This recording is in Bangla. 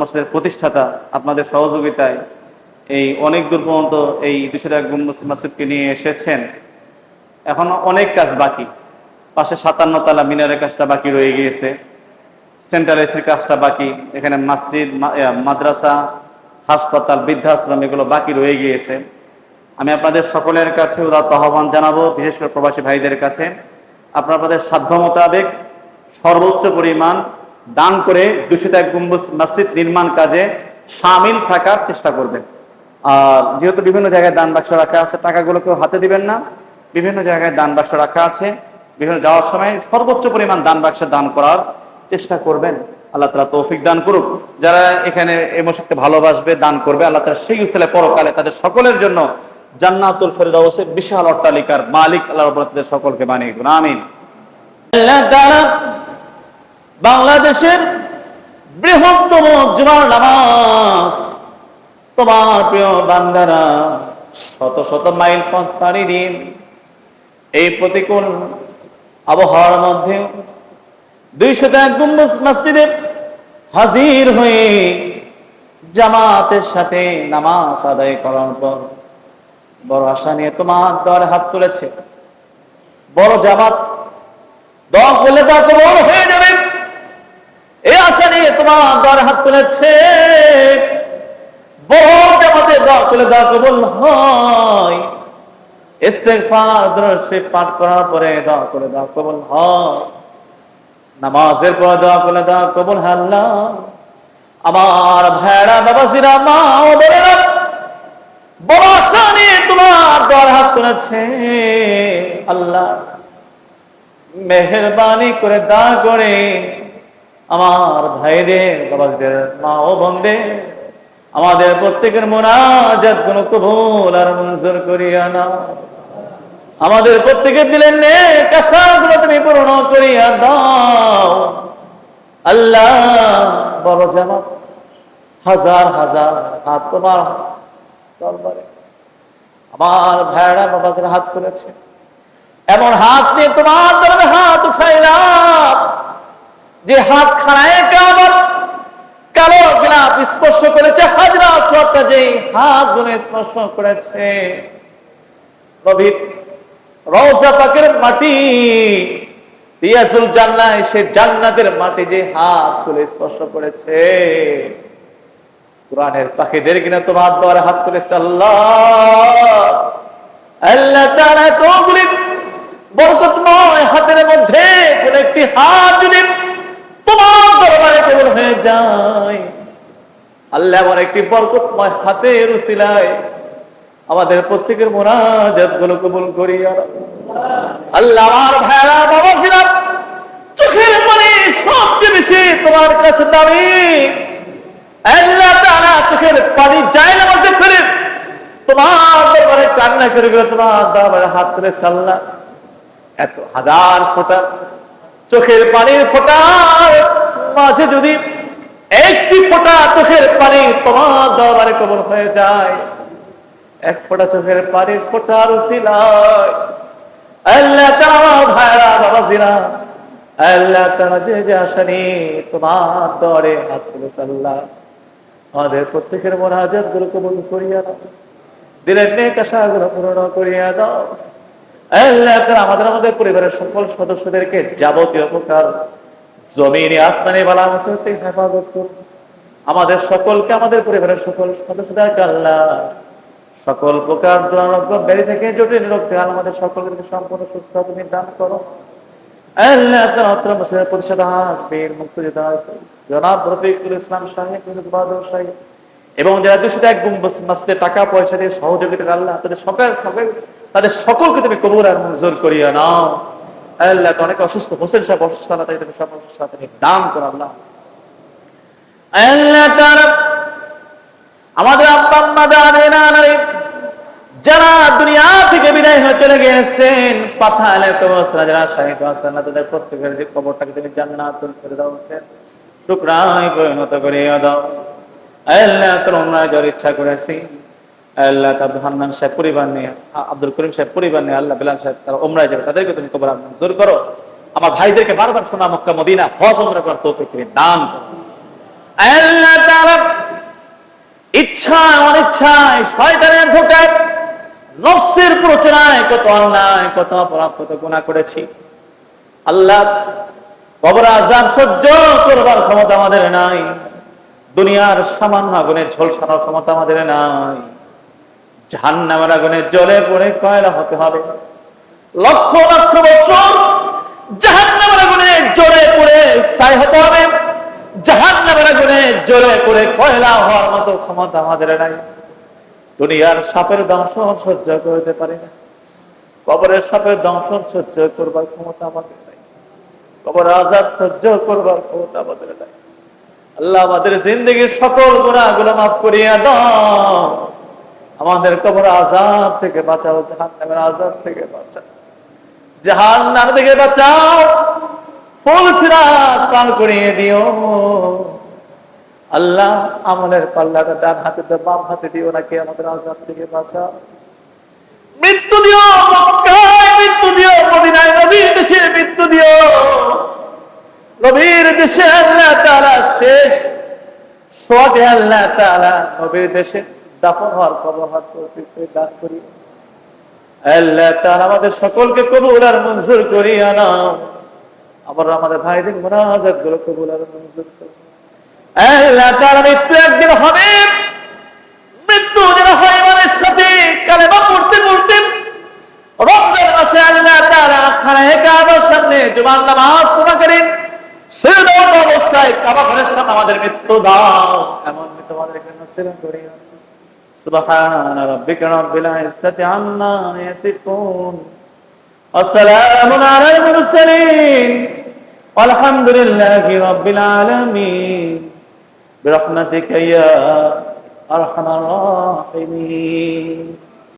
মসজিদের প্রতিষ্ঠাতা আপনাদের সহযোগিতায় এই অনেক দূর পর্যন্ত এই দুশো এক মসজিদকে নিয়ে এসেছেন। এখনও অনেক কাজ বাকি। পাশে সাতান্ন তালা মিনারের কাজটা বাকি রয়ে গিয়েছে। সেন্ট্রাল এসির কাজটা বাকি। এখানে মসজিদ মাদ্রাসা, হাসপাতাল, বৃদ্ধাশ্রম এগুলো বাকি রয়ে গিয়েছে। আমি আপনাদের সকলের কাছে উদাত্ত আহ্বান জানাব, বিশেষ করে প্রবাসী ভাইদের কাছে। আপনারা আপনাদের সাধ্য মোতাবেক সর্বোচ্চ পরিমাণ দান করে দূষিত এক গম্বুজ মসজিদ নির্মাণ কাজে সামিল থাকার চেষ্টা করবেন। আর যেহেতু বিভিন্ন জায়গায় দান বাক্স রাখা আছে, টাকাগুলোকেও হাতে দিবেন না। বিভিন্ন জায়গায় দান বাক্স রাখা আছে। বিভিন্ন যাওয়ার সময় সর্বোচ্চ পরিমাণ দান বাক্সে দান করার চেষ্টা করবেন। আল্লাহ তালা তৌফিক দান করুক। যারা এখানে এই মসজিদকে ভালোবাসবে, দান করবে, আল্লাহ তালা সেই উসলে পরকালে তাদের সকলের জন্য জান্নাতুল ফেরদাউসের বিশাল অট্টালিকার মালিক আল্লাহ তাদের সকলকে বানিয়ে আমিন। আল্লাহ বাংলাদেশের বৃহত্তম জুমার নামাজ। তোমার প্রিয় বান্দারা, শত শত মাইল পথ পাড়ি দিন। এই প্রতিকূল আবহাওয়ার মধ্যে দুইশত এক গম্বুজ মসজিদে হাজির হয়ে জামাতের সাথে নামাজ আদায় করার পর বড় আশা নিয়ে তোমার দরে হাত তুলেছে। বড় জামাত দল করলে তা হয়ে যাবে। এই আশা নিয়ে তোমার দরে হাত তুলেছে। হয়। পাঠ করার পরে করে নামাজের হয় আমার ভাইরা, বাবাজিরা তোমার দর হাত তুলেছে। আল্লাহ, মেহরবানি করে দা করে আমার ভাইদের বাবাজিদের মা ও বোনদের, আমাদের প্রত্যেকের মোনাজাত কোন কবুল আর মঞ্জুর করিয়া না। আমাদের প্রত্যেকের দিলেন নে কাশাগুলো তুমি পূর্ণ করিয়া দাও। আল্লাহ বড় জামাত, হাজার হাজার হাত তোমার দরবারে। আমার ভাইরা বাবাজের হাত তুলেছে। এমন হাত নিয়ে তোমার দরবারে হাত উঠাইলাম। যে হাত খানায় কেমন কালো গ্লাপ স্পর্শ করেছে, হাজরা সবটা যে হাত গুনে স্পর্শ করেছে। মাটি রিয়াজুল জান্নায় মাটি যে হাত তুলে স্পর্শ করেছে। পাখিদের কিনা তোমার দ্বারা হাত তোগুলি বরকতময় হাতের মধ্যে কোন একটি হাত তোমার দরবারে কবুল হয়ে যায়। আল্লাহ আমার একটি বরকতময় হাতের উসিলায় আমাদের প্রত্যেকের মোনাজাতগুলো কবুল দাও। আল্লাহ আমার ভাইরা, বাবা ফিরাম চোখের পানি সবচেয়ে বেশি তোমার কাছে দামি। আল্লাহ তাআলা চোখের পানি যায় না বলতে ফিরে তোমার দরবারে কান্না করে করে তোমার দরবারে হাত তুলে সাল্লাহ। এত হাজার ফোঁটা চোখের পানির ফোঁটার মাঝে যদি একটি ফোঁটা চোখের পানি তোমার দরবারে কবল হয়ে যায়, এক ফোঁটা চোখের পানির ফোঁটার ভাইরা তাআলা যে যে আশা নিয়ে তোমার দরে আমাদের প্রত্যেকের মনাজাতগুলো কবুল করিয়া দাও দিলের নেক আশাগুলো পূরণ করিয়া দাও। আমাদের আমাদের পরিবারের সকল সদস্যদেরকে যাবতীয় প্রকার জমিনে হেফাজত করুন। আমাদের সকলকে, আমাদের পরিবারের সকল সদস্যদেরকে আল্লাহ সকল প্রকার ব্যাধি থেকে জটিল রোগ আমাদের সকলকে সম্পূর্ণ সুস্থ তুমি দান করো। ইসলাম এবং যারা এক গুম্বজ টাকা পয়সা দিয়ে সহযোগিতা আল্লাহ, তাদের সকল সকল তাদের সকলকে তুমি কবুল আর মঞ্জুর করিয়া নাও আল্লাহ অনেক অসুস্থ হোসেন সাহেব অসুস্থ আল্লাহ তাই তুমি দান করো আল্লাহ। আমাদের যারা দুনিয়া থেকে বিদায় হয়ে চলে গেছেন তাদের প্রত্যেকের যে কবরটাকে তুমি জান্নাতুল করে দাও টুকরায় পরিণত করে দাও। আল্লাহ তোর আমরা যার ইচ্ছা করেছি আল্লাহ হান্নান সাহেব পরিবার নিয়ে আব্দুল করিম সাহেব পরিবার নিয়ে আল্লাহ বিলাল সাহেব তারা ওমরায় যাবে। তাদেরকে তুমি কবর মঞ্জুর করো। আমার ভাইদেরকে বারবার শোনা, মক্কা, মদিনা, হজ ওমরা করার তুমি দান আল্লাহ তাআলা ইচ্ছায় অনিচ্ছায় শয়তানের ধোকায় নফসের প্রচনায় কত অন্যায়, কত অপরাধ, কত করেছি। আল্লাহ কবর আজাব সহ্য করবার ক্ষমতা আমাদের নাই। দুনিয়ার সামান্য আগুনে ঝলসানোর ক্ষমতা আমাদের নাই। জাহান্নামের আগুনে জ্বলে পড়ে কয়লা হতে হবে। লক্ষ লক্ষ বছর জাহান্নামের আগুনে জ্বলে পড়ে ছাই হতে হবে। জাহান্নামের আগুনে জ্বলে পড়ে কয়লা হওয়ার মতো ক্ষমতা আমাদের নাই। দুনিয়ার সাপের দংশন সহ্য করতে পারি না। কবরের সাপের দংশন সহ্য করবার ক্ষমতা আমাদের নাই। কবর আজাদ সহ্য করবার ক্ষমতা আমাদের নাই। আল্লাহ আমাদের জিন্দগির সকল গুণাগুলো মাফ করিয়া দাও। আমাদের কবর আজাব থেকে বাঁচাও জাহান নামের আজাব থেকে বাঁচাও। জাহান্নাম থেকে বাঁচাও। ফুল সিরাত পার করিয়ে দিও। আল্লাহ আমলের পাল্লাটা ডান হাতে তো বাম হাতে দিও নাকি আমাদের আজাদ থেকে বাঁচাও। মৃত্যু দিও মৃত্যু দিও, মদিনায় নবীর দেশে মৃত্যু দিও। নবীর দেশে আল্লাহ তারা শেষ। সোয়াদে আল্লাহ তারা নবীর দেশে দাফন হওয়ার কবর হওয়ার দান করি। আল্লাহ আমাদের সকলকে কবুল আর মঞ্জুর করিয়া নাও। আবার আমাদের ভাইদের মুনাজাতগুলো কবুল আর মঞ্জুর করো। আল্লাহ মৃত্যু একদিন হবে। মৃত্যু যেন হয় ইমানের সাথে। কালেমা পড়তে পড়তে রমজান মাসে আল্লাহ কাবার সামনে জুমার নামাজ পড়া করেন। সেরকম অবস্থায় কাবা ঘরের সামনে আমাদের মৃত্যু দাও। এমন মৃত্যু আমাদের এখানে নসিব করিও سبحان ربك رب العزة عما يصفون. وسلام على المرسلين. والحمد لله رب العالمين. برحمتك يا أرحم الراحمين.